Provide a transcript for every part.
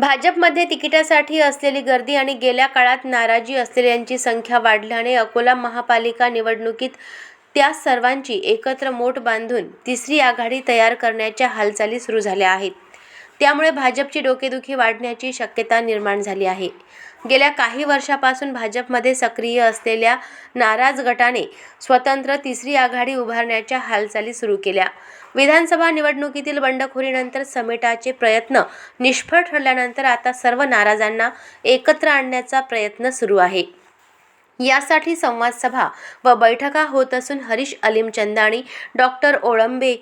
भाजपमध्ये तिकिटासाठी असलेली गर्दी आणि गेल्या काळात नाराजी असलेल्यांची संख्या वाढल्याने अकोला महापालिका निवडणुकीत त्या सर्वांची एकत्र मोठ बांधून तिसरी आघाडी तयार करण्याच्या हालचाली सुरू झाल्या आहेत. त्यामुळे भाजपची डोकेदुखी वाढण्याची शक्यता निर्माण झाली आहे. गेल्या काही वर्षापासून भाजपमध्ये सक्रिय असलेल्या नाराज गटाने स्वतंत्र तिसरी आघाडी उभारण्याच्या हालचाली सुरू केल्या. विधानसभा निवडणुकीतील बंडखोरीनंतर समेटाचे प्रयत्न निष्फळ ठरल्यानंतर आता सर्व नाराजांना एकत्र आणण्याचा प्रयत्न सुरू आहे. यासाठी संवाद सभा व बैठका होत असून हरीश अलीमचंद आणि डॉक्टर ओळंबे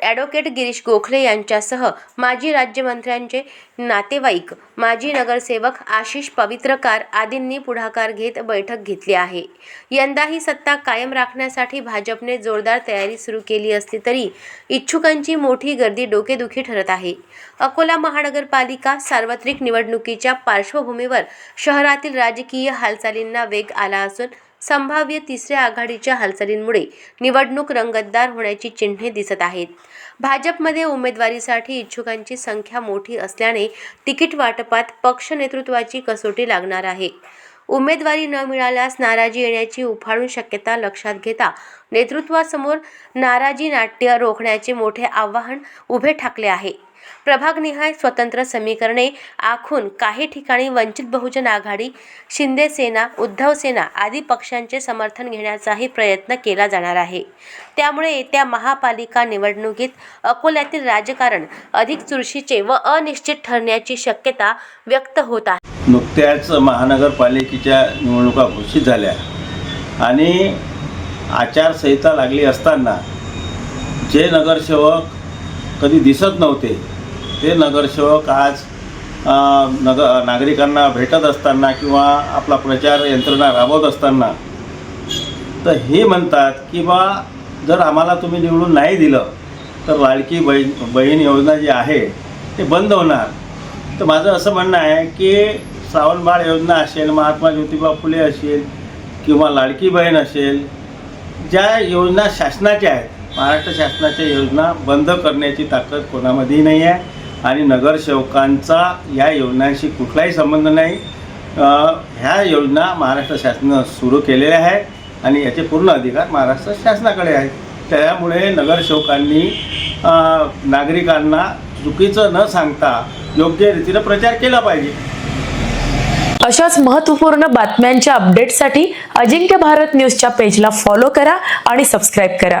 ॲडव्होकेट गिरीश गोखले यांच्यासह माजी राज्यमंत्र्यांचे नातेवाईक माजी नगरसेवक आशिष पवित्रकार आदींनी पुढाकार घेत बैठक घेतली आहे. यंदा ही सत्ता कायम राखण्यासाठी भाजपने जोरदार तयारी सुरू केली असली तरी इच्छुकांची मोठी गर्दी डोकेदुखी ठरत आहे. अकोला महानगरपालिका सार्वत्रिक निवडणुकीच्या पार्श्वभूमीवर शहरातील राजकीय हालचालींना वेग आला असून संभाव्य तिसऱ्या आघाडीच्या हालचालींमुळे निवडणूक रंगतदार होण्याची चिन्हे दिसत आहेत. भाजपमध्ये उमेदवारीसाठी इच्छुकांची संख्या मोठी असल्याने तिकीट वाटपात पक्ष नेतृत्वाची कसोटी लागणार आहे. उमेदवारी न मिळाल्यास नाराजी येण्याची उफाळून शक्यता लक्षात घेता नेतृत्वासमोर नाराजी नाट्य रोखण्याचे मोठे आव्हान उभे ठाकले आहे. प्रभागनिहाय स्वतंत्र समीकरणे आखून काही ठिकाणी वंचित बहुजन आघाडी शिंदे सेना उद्धव सेना आदी पक्षांचे समर्थन घेण्याचाही प्रयत्न केला जाणार आहे. त्यामुळे येत्या महापालिका निवडणुकीत अकोल्यातील राजकारण अधिक चुरशीचे व अनिश्चित ठरण्याची शक्यता व्यक्त होत आहे. नुकत्याच महानगरपालिकेच्या निवडणुका घोषित झाल्या आणि आचारसंहिता लागली असताना जे नगरसेवक कधी दिसत नव्हते. ते नगरसेवक आज नग नागरिकांना भेटत असताना किंवा आपला प्रचार यंत्रणा राबवत असताना तर हे म्हणतात की बा जर आम्हाला तुम्ही निवडून नाही दिलं तर लाडकी बहीण बहीण योजना जी आहे ते बंद होणार. तर माझं असं म्हणणं आहे की श्रावणबाळ योजना असेल महात्मा ज्योतिबा फुले असेल किंवा लाडकी बहीण असेल ज्या योजना शासनाच्या आहेत महाराष्ट्र शासनाच्या योजना बंद करण्याची ताकद कोणामध्येही नाही आहे आणि नगरसेवकांचा या योजनांशी कुठलाही संबंध नाही. ह्या योजना महाराष्ट्र शासनानं सुरू केलेल्या आहेत आणि याचे पूर्ण अधिकार महाराष्ट्र शासनाकडे आहेत. त्यामुळे नगरसेवकांनी नागरिकांना चुकीचं न सांगता योग्य रीतीनं प्रचार केला पाहिजे. अशाच महत्त्वपूर्ण बातम्यांच्या अपडेटसाठी अजिंक्य भारत न्यूजच्या पेजला फॉलो करा आणि सबस्क्राईब करा.